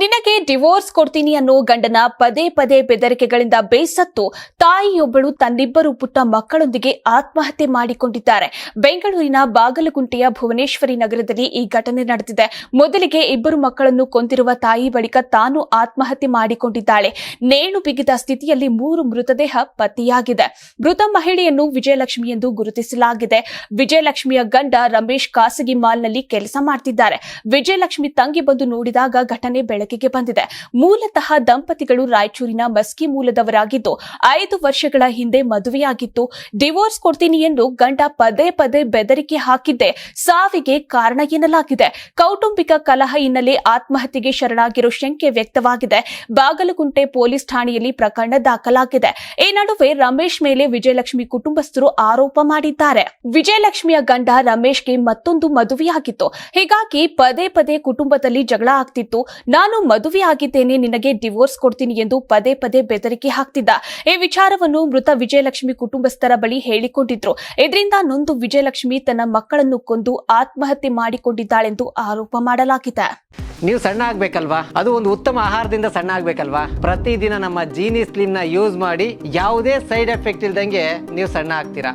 ನಿನಗೆ ಡಿವೋರ್ಸ್ ಕೊಡ್ತೀನಿ ಅನ್ನೋ ಗಂಡನ ಪದೇ ಪದೇ ಬೆದರಿಕೆಗಳಿಂದ ಬೇಸತ್ತು ತಾಯಿಯೊಬ್ಬಳು ತನ್ನಿಬ್ಬರು ಪುಟ್ಟ ಮಕ್ಕಳೊಂದಿಗೆ ಆತ್ಮಹತ್ಯೆ ಮಾಡಿಕೊಂಡಿದ್ದಾರೆ. ಬೆಂಗಳೂರಿನ ಬಾಗಲಗುಂಟೆಯ ಭುವನೇಶ್ವರಿ ನಗರದಲ್ಲಿ ಈ ಘಟನೆ ನಡೆದಿದೆ. ಮೊದಲಿಗೆ ಇಬ್ಬರು ಮಕ್ಕಳನ್ನು ಕೊಂದಿರುವ ತಾಯಿ ಬಳಿಕ ತಾನು ಆತ್ಮಹತ್ಯೆ ಮಾಡಿಕೊಂಡಿದ್ದಾಳೆ. ನೇಣು ಬಿಗಿದ ಸ್ಥಿತಿಯಲ್ಲಿ ಮೂರು ಮೃತದೇಹ ಪತ್ತೆಯಾಗಿದೆ. ಮೃತ ಮಹಿಳೆಯನ್ನು ವಿಜಯಲಕ್ಷ್ಮಿ ಎಂದು ಗುರುತಿಸಲಾಗಿದೆ. ವಿಜಯಲಕ್ಷ್ಮಿಯ ಗಂಡ ರಮೇಶ್ ಖಾಸಗಿ ಮಾಲ್ನಲ್ಲಿ ಕೆಲಸ ಮಾಡ್ತಿದ್ದಾರೆ. ವಿಜಯಲಕ್ಷ್ಮಿ ತಂಗಿ ಬಂದು ನೋಡಿದಾಗ ಘಟನೆ ಬೆಳಕಿಗೆ ಬಂದಿದೆ. ಮೂಲತಃ ದಂಪತಿಗಳು ರಾಯಚೂರಿನ ಮಸ್ಕಿ ಮೂಲದವರಾಗಿದ್ದು, ಐದು ವರ್ಷಗಳ ಹಿಂದೆ ಮದುವೆಯಾಗಿತ್ತು. ಡಿವೋರ್ಸ್ ಕೊಡ್ತೀನಿ ಎಂದು ಗಂಡ ಪದೇ ಪದೇ ಬೆದರಿಕೆ ಹಾಕಿದ್ದೆ ಸಾವಿಗೆ ಕಾರಣ ಎನ್ನಲಾಗಿದೆ. ಕೌಟುಂಬಿಕ ಕಲಹ ಹಿನ್ನೆಲೆ ಆತ್ಮಹತ್ಯೆಗೆ ಶರಣಾಗಿರೋ ಶಂಕೆ ವ್ಯಕ್ತವಾಗಿದೆ. ಬಾಗಲಗುಂಟೆ ಪೊಲೀಸ್ ಠಾಣೆಯಲ್ಲಿ ಪ್ರಕರಣ ದಾಖಲಾಗಿದೆ. ಈ ನಡುವೆ ರಮೇಶ್ ಮೇಲೆ ವಿಜಯಲಕ್ಷ್ಮಿ ಕುಟುಂಬಸ್ಥರು ಆರೋಪ ಮಾಡಿದ್ದಾರೆ. ವಿಜಯಲಕ್ಷ್ಮಿಯ ಗಂಡ ರಮೇಶ್ಗೆ ಮತ್ತೊಂದು ಮದುವೆಯಾಗಿತ್ತು. ಹೀಗಾಗಿ ಪದೇ ಪದೇ ಕುಟುಂಬದಲ್ಲಿ ಜಗಳ ಆಗ್ತಿತ್ತು. ನಾನು ಮದುವೆ ಆಗಿದ್ದೇನೆ, ನಿನಗೆ ಡಿವೋರ್ಸ್ ಕೊಡ್ತೀನಿ ಎಂದು ಪದೇ ಪದೇ ಬೆದರಿಕೆ ಹಾಕ್ತಿದ್ದ. ಈ ವಿಚಾರವನ್ನು ಮೃತ ವಿಜಯಲಕ್ಷ್ಮಿ ಕುಟುಂಬಸ್ಥರ ಬಳಿ ಹೇಳಿಕೊಂಡಿದ್ರು. ಇದರಿಂದ ನೊಂದು ವಿಜಯಲಕ್ಷ್ಮಿ ತನ್ನ ಮಕ್ಕಳನ್ನು ಕೊಂದು ಆತ್ಮಹತ್ಯೆ ಮಾಡಿಕೊಂಡಿದ್ದಾಳೆಂದು ಆರೋಪ ಮಾಡಲಾಗಿದೆ. ನೀವು ಸಣ್ಣ ಆಗ್ಬೇಕಲ್ವಾ? ಅದು ಒಂದು ಉತ್ತಮ ಆಹಾರದಿಂದ ಸಣ್ಣ ಆಗ್ಬೇಕಲ್ವಾ? ಪ್ರತಿದಿನ ನಮ್ಮ ಜೀನಿ ಸ್ಲಿಮ್ನ ಯೂಸ್ ಮಾಡಿ ಯಾವುದೇ ಸೈಡ್ ಎಫೆಕ್ಟ್ ಇಲ್ದಂಗೆ ನೀವು ಸಣ್ಣ ಆಗ್ತೀರಾ?